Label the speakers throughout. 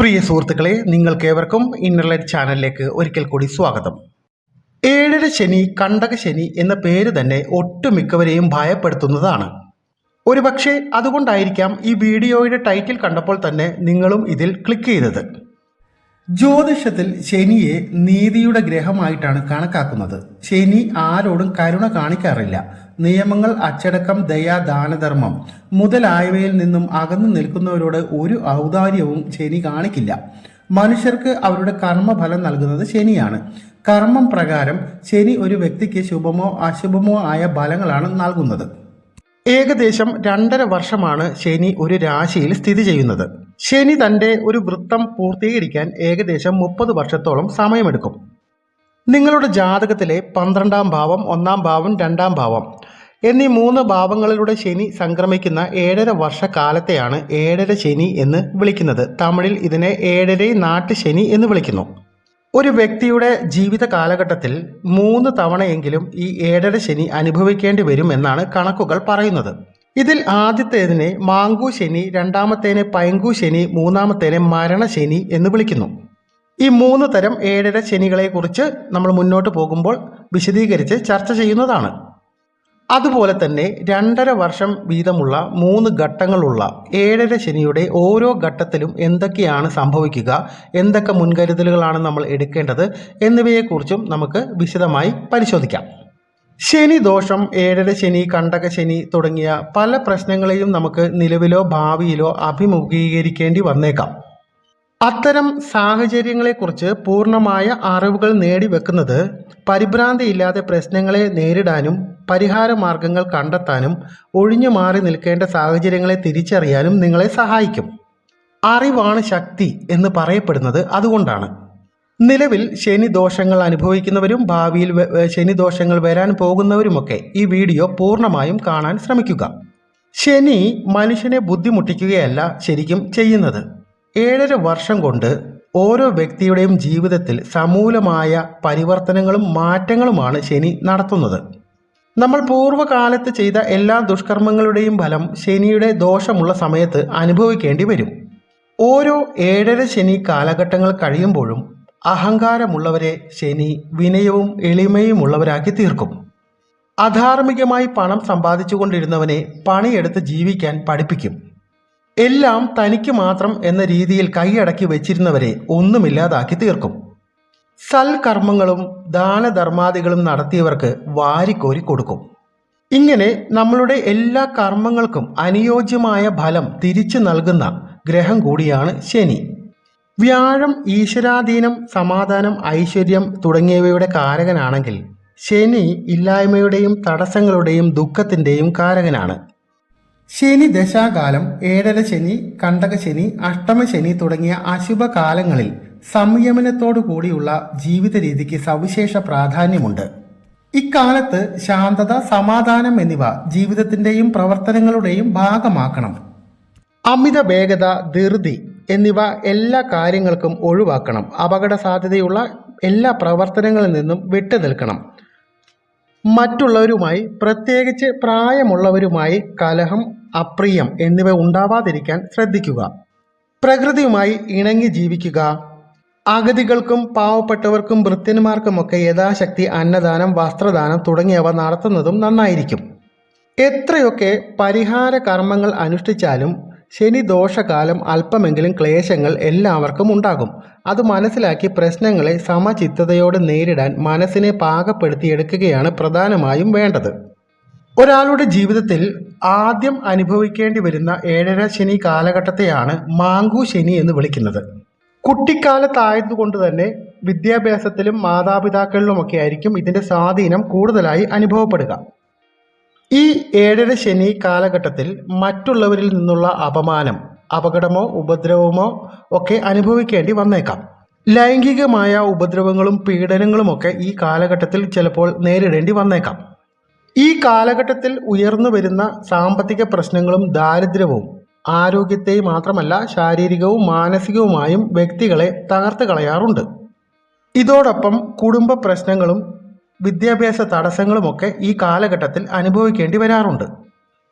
Speaker 1: പ്രിയ സുഹൃത്തുക്കളെ നിങ്ങൾക്കേവർക്കും ഇന്നർലൈറ്റ് ചാനലിലേക്ക് ഒരിക്കൽ കൂടി സ്വാഗതം. ഏഴര ശനി കണ്ടക ശനി എന്ന പേര് തന്നെ ഒട്ടുമിക്കവരെയും ഭയപ്പെടുത്തുന്നതാണ്. ഒരുപക്ഷെ അതുകൊണ്ടായിരിക്കാം ഈ വീഡിയോയുടെ ടൈറ്റിൽ കണ്ടപ്പോൾ തന്നെ നിങ്ങളും ഇതിൽ ക്ലിക്ക് ചെയ്തത്. ജ്യോതിഷത്തിൽ ശനിയെ നീതിയുടെ ഗ്രഹമായിട്ടാണ് കണക്കാക്കുന്നത്. ശനി ആരോടും കരുണ കാണിക്കാറില്ല. നിയമങ്ങൾ അച്ചടക്കം ദയ ദാനധർമ്മം മുതലായവയിൽ നിന്നും അകന്നു നിൽക്കുന്നവരോട് ഒരു ഔദാര്യവും ശനി കാണിക്കില്ല. മനുഷ്യർക്ക് അവരുടെ കർമ്മഫലം നൽകുന്നത് ശനിയാണ്. കർമ്മം പ്രകാരം ശനി ഒരു വ്യക്തിക്ക് ശുഭമോ അശുഭമോ ആയ ഫലങ്ങളാണ് നൽകുന്നത്. ഏകദേശം രണ്ടര വർഷമാണ് ശനി ഒരു രാശിയിൽ സ്ഥിതി ചെയ്യുന്നത്. ശനി തന്റെ ഒരു വൃത്തം പൂർത്തീകരിക്കാൻ ഏകദേശം മുപ്പത് വർഷത്തോളം സമയമെടുക്കും. നിങ്ങളുടെ ജാതകത്തിലെ പന്ത്രണ്ടാം ഭാവം ഒന്നാം ഭാവം രണ്ടാം ഭാവം എന്നീ മൂന്ന് ഭാവങ്ങളിലൂടെ ശനി സംക്രമിക്കുന്ന ഏഴര വർഷക്കാലത്തെയാണ് ഏഴര ശനി എന്ന് വിളിക്കുന്നത്. തമിഴിൽ ഇതിനെ ഏഴര നാട്ടു ശനി എന്ന് വിളിക്കുന്നു. ഒരു വ്യക്തിയുടെ ജീവിത കാലഘട്ടത്തിൽ മൂന്ന് തവണയെങ്കിലും ഈ ഏഴര ശനി അനുഭവിക്കേണ്ടി വരും എന്നാണ് കണക്കുകൾ പറയുന്നത്. ഇതിൽ ആദ്യത്തേതിനെ മാങ്കു ശനി രണ്ടാമത്തേനെ പൈങ്കു ശനി മൂന്നാമത്തേനെ മരണശനി എന്ന് വിളിക്കുന്നു. ഈ മൂന്ന് തരം ഏഴര ശനികളെക്കുറിച്ച് നമ്മൾ മുന്നോട്ട് പോകുമ്പോൾ വിശദീകരിച്ച് ചർച്ച ചെയ്യുന്നതാണ്. അതുപോലെ തന്നെ രണ്ടര വർഷം വീതമുള്ള മൂന്ന് ഘട്ടങ്ങളുള്ള ഏഴര ശനിയുടെ ഓരോ ഘട്ടത്തിലും എന്തൊക്കെയാണ് സംഭവിക്കുക എന്തൊക്കെ മുൻകരുതലുകളാണ് നമ്മൾ എടുക്കേണ്ടത് എന്നിവയെക്കുറിച്ചും നമുക്ക് വിശദമായി പരിശോധിക്കാം. ശനി ദോഷം ഏഴര ശനി കണ്ടക ശനി തുടങ്ങിയ പല പ്രശ്നങ്ങളെയും നമുക്ക് നിലവിലോ ഭാവിയിലോ അഭിമുഖീകരിക്കേണ്ടി വന്നേക്കാം. അത്തരം സാഹചര്യങ്ങളെക്കുറിച്ച് പൂർണമായ അറിവുകൾ നേടിവെക്കുന്നത് പരിഭ്രാന്തിയില്ലാതെ പ്രശ്നങ്ങളെ നേരിടാനും പരിഹാര മാർഗങ്ങൾ കണ്ടെത്താനും ഒഴിഞ്ഞു മാറി നിൽക്കേണ്ട സാഹചര്യങ്ങളെ തിരിച്ചറിയാനും നിങ്ങളെ സഹായിക്കും. അറിവാണ് ശക്തി എന്ന് പറയപ്പെടുന്നത് അതുകൊണ്ടാണ്. നിലവിൽ ശനി ദോഷങ്ങൾ അനുഭവിക്കുന്നവരും ഭാവിയിൽ ശനി ദോഷങ്ങൾ വരാൻ പോകുന്നവരുമൊക്കെ ഈ വീഡിയോ പൂർണമായും കാണാൻ ശ്രമിക്കുക. ശനി മനുഷ്യനെ ബുദ്ധിമുട്ടിക്കുകയല്ല ശരിക്കും ചെയ്യുന്നത്. ഏഴര വർഷം കൊണ്ട് ഓരോ വ്യക്തിയുടെയും ജീവിതത്തിൽ സമൂലമായ പരിവർത്തനങ്ങളും മാറ്റങ്ങളുമാണ് ശനി നടത്തുന്നത്. നമ്മൾ പൂർവകാലത്ത് ചെയ്ത എല്ലാ ദുഷ്കർമ്മങ്ങളുടെയും ഫലം ശനിയുടെ ദോഷമുള്ള സമയത്ത് അനുഭവിക്കേണ്ടി വരും. ഓരോ ഏഴര ശനി കാലഘട്ടങ്ങൾ കഴിയുമ്പോഴും അഹങ്കാരമുള്ളവരെ ശനി വിനയവും എളിമയും ഉള്ളവരാക്കി തീർക്കും അധാർമികമായി പണം സമ്പാദിച്ചുകൊണ്ടിരുന്നവനെ പണിയെടുത്ത് ജീവിക്കാൻ പഠിപ്പിക്കും. എല്ലാം തനിക്ക് മാത്രം എന്ന രീതിയിൽ കൈയടക്കി വെച്ചിരുന്നവരെ ഒന്നുമില്ലാതാക്കി തീർക്കും സൽകർമ്മങ്ങളും ദാനധർമാദികളും നടത്തിയവർക്ക് വാരിക്കോരി കൊടുക്കും. ഇങ്ങനെ നമ്മളുടെ എല്ലാ കർമ്മങ്ങൾക്കും അനുയോജ്യമായ ഫലം തിരിച്ചു നൽകുന്ന ഗ്രഹം കൂടിയാണ് ശനി. വ്യാഴം ഈശ്വരാധീനം സമാധാനം ഐശ്വര്യം തുടങ്ങിയവയുടെ കാരകനാണെങ്കിൽ ശനി ഇല്ലായ്മയുടെയും തടസ്സങ്ങളുടെയും ദുഃഖത്തിന്റെയും കാരകനാണ്. ശനി ദശാകാലം ഏഴര ശനി അഷ്ടമ ശനി തുടങ്ങിയ അശുഭകാലങ്ങളിൽ സംയമനത്തോടു കൂടിയുള്ള ജീവിത രീതിക്ക് സവിശേഷ പ്രാധാന്യമുണ്ട്. ഇക്കാലത്ത് ശാന്തത സമാധാനം എന്നിവ ജീവിതത്തിന്റെയും പ്രവർത്തനങ്ങളുടെയും ഭാഗമാക്കണം. അമിത വേഗത ധൃതി എന്നിവ എല്ലാ കാര്യങ്ങൾക്കും ഒഴിവാക്കണം. അപകട സാധ്യതയുള്ള എല്ലാ പ്രവർത്തനങ്ങളിൽ നിന്നും വിട്ടുനിൽക്കണം. മറ്റുള്ളവരുമായി പ്രത്യേകിച്ച് പ്രായമുള്ളവരുമായി കലഹം അപ്രിയം എന്നിവ ഉണ്ടാവാതിരിക്കാൻ ശ്രദ്ധിക്കുക. പ്രകൃതിയുമായി ഇണങ്ങി ജീവിക്കുക. അഗതികൾക്കും പാവപ്പെട്ടവർക്കും വൃത്യന്മാർക്കുമൊക്കെ യഥാശക്തി അന്നദാനം വസ്ത്രദാനം തുടങ്ങിയവ നടത്തുന്നതും നന്നായിരിക്കും. എത്രയൊക്കെ പരിഹാര കർമ്മങ്ങൾ അനുഷ്ഠിച്ചാലും ശനി ദോഷകാലം അല്പമെങ്കിലും ക്ലേശങ്ങൾ എല്ലാവർക്കും ഉണ്ടാകും. അത് മനസ്സിലാക്കി പ്രശ്നങ്ങളെ സമചിത്തതയോടെ നേരിടാൻ മനസ്സിനെ പാകപ്പെടുത്തിയെടുക്കുകയാണ് പ്രധാനമായും വേണ്ടത്. ഒരാളുടെ ജീവിതത്തിൽ ആദ്യം അനുഭവിക്കേണ്ടി വരുന്ന ഏഴര ശനി കാലഘട്ടത്തെയാണ് മാങ്കു ശനി എന്ന് വിളിക്കുന്നത്. കുട്ടിക്കാലത്തായതുകൊണ്ട് തന്നെ വിദ്യാഭ്യാസത്തിലും മാതാപിതാക്കളിലുമൊക്കെ ആയിരിക്കും ഇതിന്റെ സ്വാധീനം കൂടുതലായി അനുഭവപ്പെടുക. ഈ ഏഴര ശനി കാലഘട്ടത്തിൽ മറ്റുള്ളവരിൽ നിന്നുള്ള അപമാനം അപകടമോ ഉപദ്രവമോ ഒക്കെ അനുഭവിക്കേണ്ടി വന്നേക്കാം. ലൈംഗികമായ ഉപദ്രവങ്ങളും പീഡനങ്ങളുമൊക്കെ ഈ കാലഘട്ടത്തിൽ ചിലപ്പോൾ നേരിടേണ്ടി വന്നേക്കാം. ഈ കാലഘട്ടത്തിൽ ഉയർന്നു വരുന്ന സാമ്പത്തിക പ്രശ്നങ്ങളും ദാരിദ്ര്യവും ആരോഗ്യത്തെ മാത്രമല്ല ശാരീരികവും മാനസികവുമായും വ്യക്തികളെ തകർത്ത് കളയാറുണ്ട്. ഇതോടൊപ്പം കുടുംബ പ്രശ്നങ്ങളും വിദ്യാഭ്യാസ തടസ്സങ്ങളുമൊക്കെ ഈ കാലഘട്ടത്തിൽ അനുഭവിക്കേണ്ടി വരാറുണ്ട്.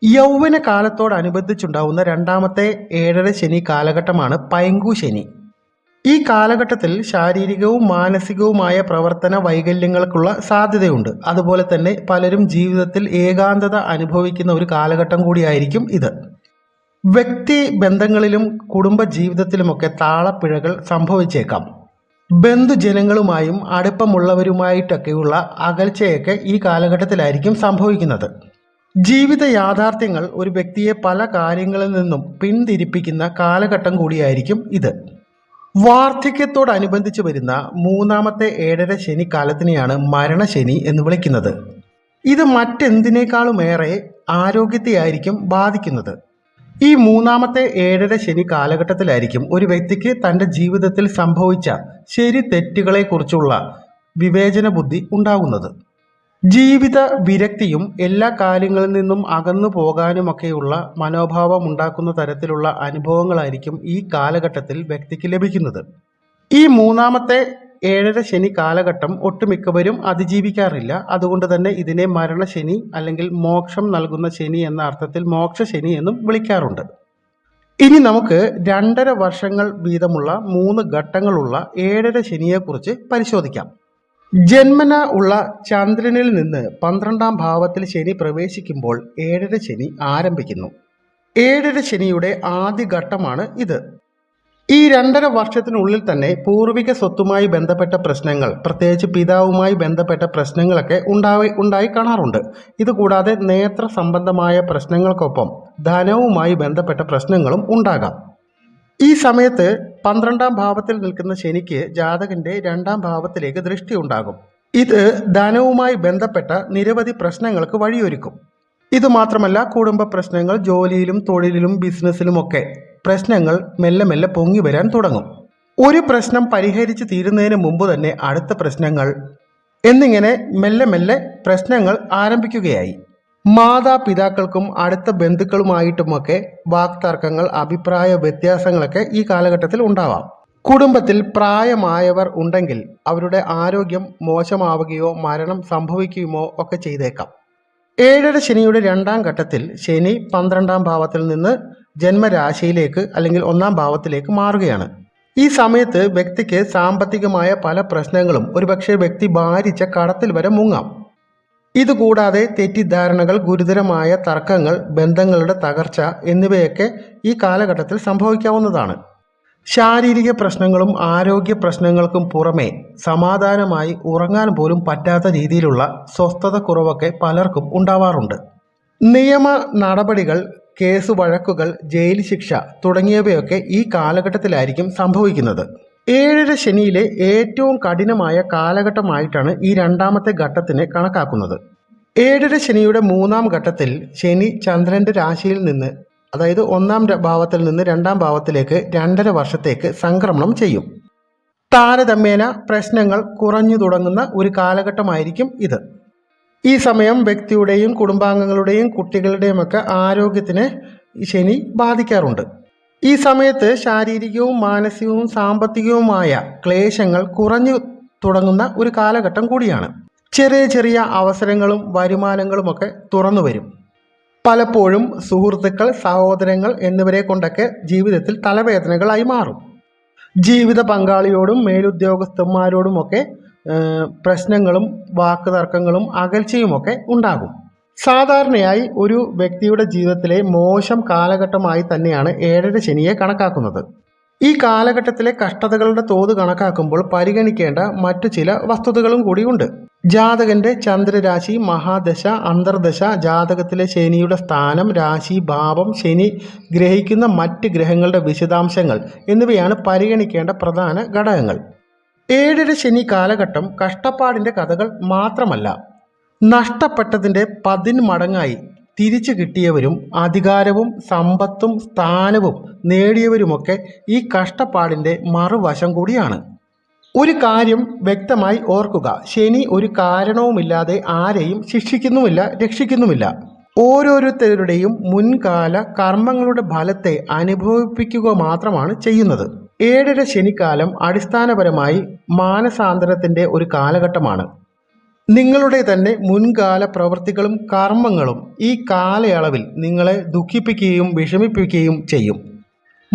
Speaker 1: യൗവന കാലത്തോടനുബന്ധിച്ചുണ്ടാവുന്ന രണ്ടാമത്തെ ഏഴര ശനി കാലഘട്ടമാണ് പൈങ്കു ശനി. ഈ കാലഘട്ടത്തിൽ ശാരീരികവും മാനസികവുമായ പ്രവർത്തന വൈകല്യങ്ങൾക്കുള്ള സാധ്യതയുണ്ട്. അതുപോലെ തന്നെ പലരും ജീവിതത്തിൽ ഏകാന്തത അനുഭവിക്കുന്ന ഒരു കാലഘട്ടം കൂടിയായിരിക്കും ഇത്. വ്യക്തി ബന്ധങ്ങളിലും കുടുംബ ജീവിതത്തിലുമൊക്കെ താളപ്പിഴകൾ സംഭവിച്ചേക്കാം. ബന്ധുജനങ്ങളുമായും അടുപ്പമുള്ളവരുമായിട്ടൊക്കെയുള്ള അകൽച്ചയൊക്കെ ഈ കാലഘട്ടത്തിലായിരിക്കും സംഭവിക്കുന്നത്. ജീവിത യാഥാർത്ഥ്യങ്ങൾ ഒരു വ്യക്തിയെ പല കാര്യങ്ങളിൽ നിന്നും പിന്തിരിപ്പിക്കുന്ന കാലഘട്ടം കൂടിയായിരിക്കും ഇത്. വാർദ്ധക്യത്തോടനുബന്ധിച്ച് വരുന്ന മൂന്നാമത്തെ ഏഴര ശനി കാലത്തിനെയാണ് മരണശനി എന്ന് വിളിക്കുന്നത്. ഇത് മറ്റെന്തിനേക്കാളുമേറെ ആരോഗ്യത്തെയായിരിക്കും ബാധിക്കുന്നത്. ഈ മൂന്നാമത്തെ ഏഴര ശനി കാലഘട്ടത്തിലായിരിക്കും ഒരു വ്യക്തിക്ക് തന്റെ ജീവിതത്തിൽ സംഭവിച്ച ശരി തെറ്റുകളെക്കുറിച്ചുള്ള വിവേചന ബുദ്ധി ഉണ്ടാകുന്നത്. ജീവിത വിരക്തിയും എല്ലാ കാര്യങ്ങളിൽ നിന്നും അകന്നു പോകാനുമൊക്കെയുള്ള മനോഭാവം ഉണ്ടാക്കുന്ന തരത്തിലുള്ള അനുഭവങ്ങളായിരിക്കും ഈ കാലഘട്ടത്തിൽ വ്യക്തിക്ക് ലഭിക്കുന്നത്. ഈ മൂന്നാമത്തെ ഏഴര ശനി കാലഘട്ടം ഒട്ടുമിക്കവരും അതിജീവിക്കാറില്ല. അതുകൊണ്ട് തന്നെ ഇതിനെ മരണശനി അല്ലെങ്കിൽ മോക്ഷം നൽകുന്ന ശനി എന്ന അർത്ഥത്തിൽ മോക്ഷശനി എന്നും വിളിക്കാറുണ്ട്. ഇനി നമുക്ക് രണ്ടര വർഷങ്ങൾ വീതമുള്ള മൂന്ന് ഘട്ടങ്ങളുള്ള ഏഴര ശനിയെക്കുറിച്ച് പരിശോധിക്കാം. ജന്മന ഉള്ള ചന്ദ്രനിൽ നിന്ന് പന്ത്രണ്ടാം ഭാവത്തിൽ ശനി പ്രവേശിക്കുമ്പോൾ ഏഴര ശനി ആരംഭിക്കുന്നു. ഏഴര ശനിയുടെ ആദ്യ ഘട്ടമാണ് ഇത്. ഈ രണ്ടര വർഷത്തിനുള്ളിൽ തന്നെ പൂർവിക സ്വത്തുമായി ബന്ധപ്പെട്ട പ്രശ്നങ്ങൾ പ്രത്യേകിച്ച് പിതാവുമായി ബന്ധപ്പെട്ട പ്രശ്നങ്ങളൊക്കെ ഉണ്ടായി ഉണ്ടായി കാണാറുണ്ട്. ഇതുകൂടാതെ നേത്ര സംബന്ധമായ പ്രശ്നങ്ങൾക്കൊപ്പം ധനവുമായി ബന്ധപ്പെട്ട പ്രശ്നങ്ങളും ഉണ്ടാകാം. ഈ സമയത്ത് പന്ത്രണ്ടാം ഭാവത്തിൽ നിൽക്കുന്ന ശനിക്ക് ജാതകന്റെ രണ്ടാം ഭാവത്തിലേക്ക് ദൃഷ്ടി ഉണ്ടാകും. ഇത് ധനവുമായി ബന്ധപ്പെട്ട നിരവധി പ്രശ്നങ്ങൾക്ക് വഴിയൊരുക്കും. ഇതുമാത്രമല്ല കുടുംബ പ്രശ്നങ്ങൾ ജോലിയിലും തൊഴിലിലും ബിസിനസ്സിലുമൊക്കെ പ്രശ്നങ്ങൾ മെല്ലെ മെല്ലെ പൊങ്ങി വരാൻ തുടങ്ങും. ഒരു പ്രശ്നം പരിഹരിച്ച് തീരുന്നതിന് മുമ്പ് തന്നെ അടുത്ത പ്രശ്നങ്ങൾ എന്നിങ്ങനെ മെല്ലെ മെല്ലെ പ്രശ്നങ്ങൾ ആരംഭിക്കുകയായി. മാതാപിതാക്കൾക്കും അടുത്ത ബന്ധുക്കളുമായിട്ടുമൊക്കെ വാക്തർക്കങ്ങൾ അഭിപ്രായ വ്യത്യാസങ്ങളൊക്കെ ഈ കാലഘട്ടത്തിൽ ഉണ്ടാവാം. കുടുംബത്തിൽ പ്രായമായവർ ഉണ്ടെങ്കിൽ അവരുടെ ആരോഗ്യം മോശമാവുകയോ മരണം സംഭവിക്കുകയോ ഒക്കെ ചെയ്തേക്കാം. ഏഴര ശനിയുടെ രണ്ടാം ഘട്ടത്തിൽ ശനി പന്ത്രണ്ടാം ഭാവത്തിൽ നിന്ന് ജന്മരാശിയിലേക്ക് അല്ലെങ്കിൽ ഒന്നാം ഭാവത്തിലേക്ക് മാറുകയാണ്. ഈ സമയത്ത് വ്യക്തിക്ക് സാമ്പത്തികമായ പല പ്രശ്നങ്ങളും ഒരുപക്ഷെ വ്യക്തി ഭാരിച്ച കടത്തിൽ വരെ മുങ്ങാം. ഇതുകൂടാതെ തെറ്റിദ്ധാരണകൾ ഗുരുതരമായ തർക്കങ്ങൾ ബന്ധങ്ങളുടെ തകർച്ച എന്നിവയൊക്കെ ഈ കാലഘട്ടത്തിൽ സംഭവിക്കാവുന്നതാണ്. ശാരീരിക പ്രശ്നങ്ങളും ആരോഗ്യ പ്രശ്നങ്ങൾക്കും പുറമെ സമാധാനമായി ഉറങ്ങാൻ പോലും പറ്റാത്ത രീതിയിലുള്ള സ്വസ്ഥത കുറവൊക്കെ പലർക്കും ഉണ്ടാവാറുണ്ട്. നിയമ നടപടികൾ കേസ് വഴക്കുകൾ ജയിൽ ശിക്ഷ തുടങ്ങിയവയൊക്കെ ഈ കാലഘട്ടത്തിലായിരിക്കും സംഭവിക്കുന്നത്. ഏഴര ശനിയിലെ ഏറ്റവും കഠിനമായ കാലഘട്ടമായിട്ടാണ് ഈ രണ്ടാമത്തെ ഘട്ടത്തിനെ കണക്കാക്കുന്നത്. ഏഴര ശനിയുടെ മൂന്നാം ഘട്ടത്തിൽ ശനി ചന്ദ്രന്റെ രാശിയിൽ നിന്ന് അതായത് ഒന്നാം ഭാവത്തിൽ നിന്ന് രണ്ടാം ഭാവത്തിലേക്ക് രണ്ടര വർഷത്തേക്ക് സംക്രമണം ചെയ്യും. താരതമ്യേന പ്രശ്നങ്ങൾ കുറഞ്ഞു തുടങ്ങുന്ന ഒരു കാലഘട്ടമായിരിക്കും ഇത്. ഈ സമയം വ്യക്തിയുടെയും കുടുംബാംഗങ്ങളുടെയും കുട്ടികളുടെയുമൊക്കെ ആരോഗ്യത്തിനെ ശനി ബാധിക്കാറുണ്ട്. ഈ സമയത്ത് ശാരീരികവും മാനസികവും സാമ്പത്തികവുമായ ക്ലേശങ്ങൾ കുറഞ്ഞു തുടങ്ങുന്ന ഒരു കാലഘട്ടം കൂടിയാണ്. ചെറിയ ചെറിയ അവസരങ്ങളും വരുമാനങ്ങളുമൊക്കെ തുറന്നു വരും. പലപ്പോഴും സുഹൃത്തുക്കൾ സഹോദരങ്ങൾ എന്നിവരെ കൊണ്ടൊക്കെ ജീവിതത്തിൽ തലവേദനകളായി മാറും. ജീവിത പങ്കാളിയോടും മേലുദ്യോഗസ്ഥന്മാരോടുമൊക്കെ ഏഹ്, വാക്ക് തർക്കങ്ങളും അകൽച്ചയുമൊക്കെ ഉണ്ടാകും. സാധാരണയായി ഒരു വ്യക്തിയുടെ ജീവിതത്തിലെ മോശം കാലഘട്ടമായി തന്നെയാണ് ഏഴര ശനിയെ കണക്കാക്കുന്നത്. ഈ കാലഘട്ടത്തിലെ കഷ്ടതകളുടെ തോത് കണക്കാക്കുമ്പോൾ പരിഗണിക്കേണ്ട മറ്റു ചില വസ്തുതകളും കൂടിയുണ്ട്. ജാതകന്റെ ചന്ദ്രരാശി മഹാദശ അന്തർദശ ജാതകത്തിലെ ശനിയുടെ സ്ഥാനം രാശി ഭാവം ശനി ഗ്രഹിക്കുന്ന മറ്റ് ഗ്രഹങ്ങളുടെ വിശദാംശങ്ങൾ എന്നിവയാണ് പരിഗണിക്കേണ്ട പ്രധാന ഘടകങ്ങൾ. ഏഴര ശനി കാലഘട്ടം കഷ്ടപ്പാടിന്റെ കഥകൾ മാത്രമല്ല നഷ്ടപ്പെട്ടതിന്റെ പതിന്മടങ്ങായി തിരിച്ചു കിട്ടിയവരും അധികാരവും സമ്പത്തും സ്ഥാനവും നേടിയവരുമൊക്കെ ഈ കഷ്ടപ്പാടിന്റെ മറുവശം കൂടിയാണ്. ഒരു കാര്യം വ്യക്തമായി ഓർക്കുക ശനി ഒരു കാരണവുമില്ലാതെ ആരെയും ശിക്ഷിക്കുന്നുമില്ല രക്ഷിക്കുന്നുമില്ല. ഓരോരുത്തരുടെയും മുൻകാല കർമ്മങ്ങളുടെ ഫലത്തെ അനുഭവിപ്പിക്കുക മാത്രമാണ് ചെയ്യുന്നത്. ഏഴര ശനിക്കാലം അടിസ്ഥാനപരമായി മാനസാന്തരത്തിന്റെ ഒരു കാലഘട്ടമാണ്. നിങ്ങളുടെ തന്നെ മുൻകാല പ്രവൃത്തികളും കർമ്മങ്ങളും ഈ കാലയളവിൽ നിങ്ങളെ ദുഃഖിപ്പിക്കുകയും വിഷമിപ്പിക്കുകയും ചെയ്യും.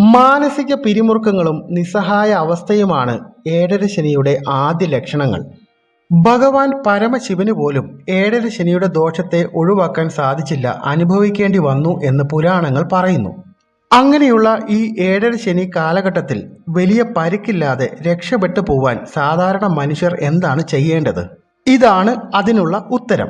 Speaker 1: മാനസിക പിരിമുറുക്കങ്ങളും നിസ്സഹായ അവസ്ഥയുമാണ് ഏഴര ശനിയുടെ ആദ്യ ലക്ഷണങ്ങൾ. ഭഗവാൻ പരമശിവന് പോലും ഏഴര ശനിയുടെ ദോഷത്തെ ഒഴിവാക്കാൻ സാധിച്ചില്ല അനുഭവിക്കേണ്ടി വന്നു എന്ന് പുരാണങ്ങൾ പറയുന്നു. അങ്ങനെയുള്ള ഈ ഏഴര ശനി കാലഘട്ടത്തിൽ വലിയ പരിക്കില്ലാതെ രക്ഷപ്പെട്ടു പോവാൻ സാധാരണ മനുഷ്യർ എന്താണ് ചെയ്യേണ്ടത്? ഇതാണ് അതിനുള്ള ഉത്തരം.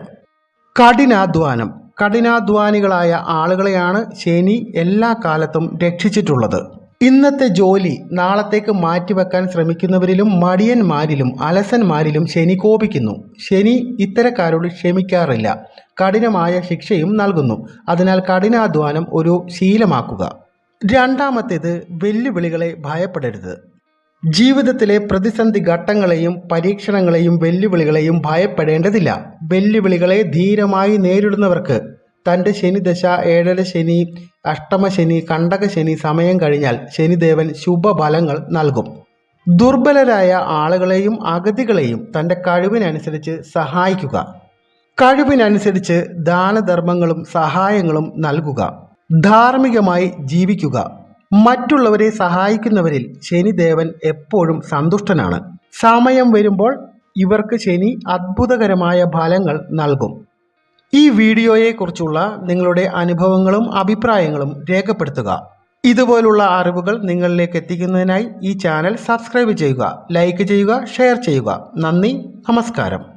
Speaker 1: കഠിനാധ്വാനം. കഠിനാധ്വാനികളായ ആളുകളെയാണ് ശനി എല്ലാ കാലത്തും രക്ഷിച്ചിട്ടുള്ളത്. ഇന്നത്തെ ജോലി നാളത്തേക്ക് മാറ്റിവെക്കാൻ ശ്രമിക്കുന്നവരിലും മടിയന്മാരിലും അലസന്മാരിലും ശനി കോപിക്കുന്നു. ശനി ഇത്തരക്കാരോട് ക്ഷമിക്കാറില്ല. കഠിനമായ ശിക്ഷയും നൽകുന്നു. അതിനാൽ കഠിനാധ്വാനം ഒരു ശീലമാക്കുക. രണ്ടാമത്തേത് വെല്ലുവിളികളെ ഭയപ്പെടരുത്. ജീവിതത്തിലെ പ്രതിസന്ധി ഘട്ടങ്ങളെയും പരീക്ഷണങ്ങളെയും വെല്ലുവിളികളെയും ഭയപ്പെടേണ്ടതില്ല. വെല്ലുവിളികളെ ധീരമായി നേരിടുന്നവർക്ക് തന്റെ ശനിദശ ഏഴര ശനി അഷ്ടമ ശനി കണ്ടക ശനി സമയം കഴിഞ്ഞാൽ ശനിദേവൻ ശുഭഫലങ്ങൾ നൽകും. ദുർബലരായ ആളുകളെയും അഗതികളെയും തന്റെ കഴിവിനനുസരിച്ച് സഹായിക്കുക. കഴിവിനനുസരിച്ച് ദാനധർമ്മങ്ങളും സഹായങ്ങളും നൽകുക. ധാർമ്മികമായി ജീവിക്കുക. മറ്റുള്ളവരെ സഹായിക്കുന്നവരിൽ ശനിദേവൻ എപ്പോഴും സന്തുഷ്ടനാണ്. സമയം വരുമ്പോൾ ഇവർക്ക് ശനി അത്ഭുതകരമായ ഫലങ്ങൾ നൽകും. ഈ വീഡിയോയെക്കുറിച്ചുള്ള നിങ്ങളുടെ അനുഭവങ്ങളും അഭിപ്രായങ്ങളും രേഖപ്പെടുത്തുക. ഇതുപോലുള്ള അറിവുകൾ നിങ്ങളിലേക്ക് എത്തിക്കുന്നതിനായി ഈ ചാനൽ സബ്സ്ക്രൈബ് ചെയ്യുക ലൈക്ക് ചെയ്യുക ഷെയർ ചെയ്യുക. നന്ദി നമസ്കാരം.